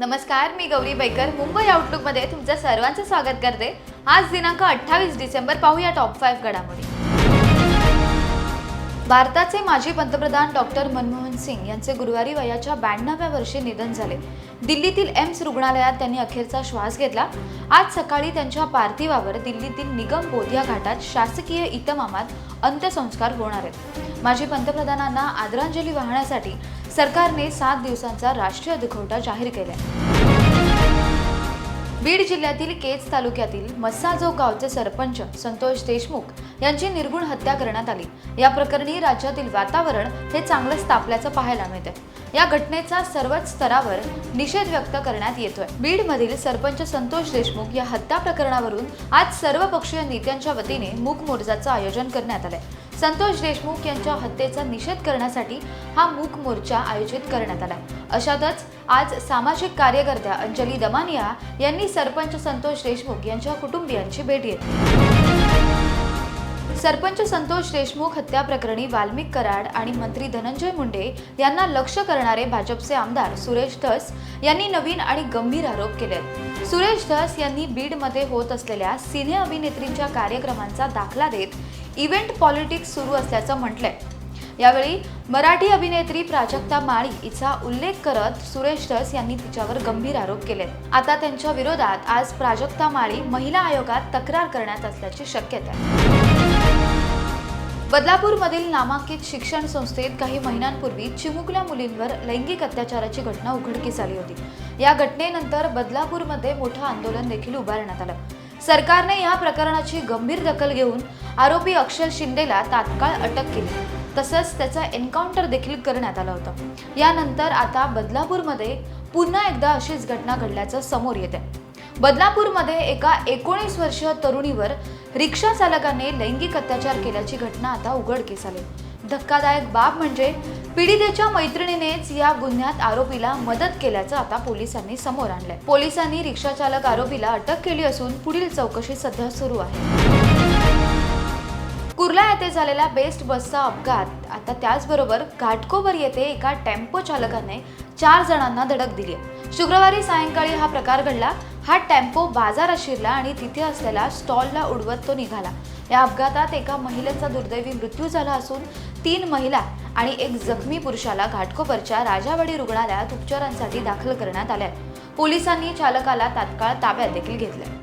नमस्कार मी गौरी बैकर. मुंबई आउटलुकमध्ये तुमचं सर्वांचं स्वागत करते. आज दिनांक अठ्ठावीस डिसेंबर पाहूया टॉप फाईव्ह घडामोडी. भारताचे माजी पंतप्रधान डॉक्टर मनमोहन सिंग यांचे गुरुवारी वयाच्या ब्याण्णव्या वर्षी निधन झाले. दिल्लीतील एम्स रुग्णालयात त्यांनी अखेरचा श्वास घेतला. आज सकाळी त्यांच्या पार्थिवावर दिल्लीतील निगम बोधिया घाटात शासकीय इतमामात अंत्यसंस्कार होणार आहेत. माजी पंतप्रधानांना आदरांजली वाहण्यासाठी सरकारने सात दिवसांचा राष्ट्रीय दुखवटा जाहीर केला बीड जिल्ह्यातील केज तालुक्यातील मस्साजो गावचे सरपंच संतोष देशमुख यांची निर्गुण हत्या करण्यात आली. या प्रकरणी राज्यातील वातावरण हे चांगलंच तापल्याचं पाहायला मिळतंय. या घटनेचा सर्वच स्तरावर निषेध व्यक्त करण्यात येतोय. बीडमधील सरपंच संतोष देशमुख या हत्या प्रकरणावरून आज सर्वपक्षीय नेत्यांच्या वतीने मूक मोर्चाचं आयोजन करण्यात आलंय. संतोष देशमुख यांच्या हत्येचा निषेध करण्यासाठी हा मूक मोर्चा आयोजित करण्यात आला. अशातच आज सामाजिक कार्यकर्त्या अंजली दमानिया यांनी सरपंच संतोष देशमुख यांच्या कुटुंबियांची भेट घेतली. सरपंच संतोष देशमुख हत्या प्रकरणी वाल्मिक कराड आणि मंत्री धनंजय मुंडे यांना लक्ष करणारे भाजपचे आमदार सुरेश धस यांनी नवीन आणि गंभीर आरोप केले सुरेश धस यांनी बीडमध्ये होत असलेल्या सिने अभिनेत्रींच्या कार्यक्रमांचा दाखला देत इव्हेंट पॉलिटिक्स सुरू असल्याचं म्हटलंय. यावेळी मराठी अभिनेत्री प्राजक्ता माळी हिचा उल्लेख करत सुरेश धस यांनी तिच्यावर गंभीर आरोप केले आता त्यांच्या विरोधात आज प्राजक्ता माळी महिला आयोगात तक्रार करण्यात असल्याची शक्यता आहे. बदलापूरमधील नामांकित शिक्षण संस्थेत काही महिन्यांपूर्वी चिमुकल्या मुलींवर लैंगिक अत्याचाराची घटना उघडकीस आली होती. या घटनेनंतर बदलापूरमध्ये मोठं आंदोलन देखील उभारण्यात आलं. सरकारने या प्रकरणाची गंभीर दखल घेऊन आरोपी अक्षय शिंदेला तात्काळ अटक केली. तसंच त्याचा एन्काउंटर देखील करण्यात आलं होतं. यानंतर आता बदलापूरमध्ये पुन्हा एकदा अशीच घटना घडल्याचं समोर येते बदलापूरमध्ये एका एकोणीस वर्षीय तरुणीवर रिक्षा चालकाने लैंगिक अत्याचार केल्याची घटना आता उघडकीस आली. धक्कादायक बाब म्हणजे पीडितेच्या मैत्रिणीनेच या गुन्ह्यात आरोपीला मदत केल्याचं आता पोलिसांनी समोर आणलंय. पोलिसांनी रिक्षाचालक आरोपीला अटक केली असून पुढील चौकशी सध्या सुरू आहे. कुर्ला येथे झालेल्या बेस्ट बसचा अपघात. आता त्याचबरोबर घाटकोबर येथे एका टेम्पो चालकाने चार जणांना धडक दिली आहे. शुक्रवारी सायंकाळी हा प्रकार घडला. हा टेम्पो बाजारात शिरला आणि तिथे असलेल्या स्टॉलला उडवत तो निघाला. या अपघातात एका महिलेचा दुर्दैवी मृत्यू झाला असून तीन महिला आणि एक जखमी पुरुषाला घाटकोपरच्या राजावाडी रुग्णालयात उपचारांसाठी दाखल करण्यात आले पोलिसांनी चालकाला तात्काळ ताब्यात देखील घेतल्या.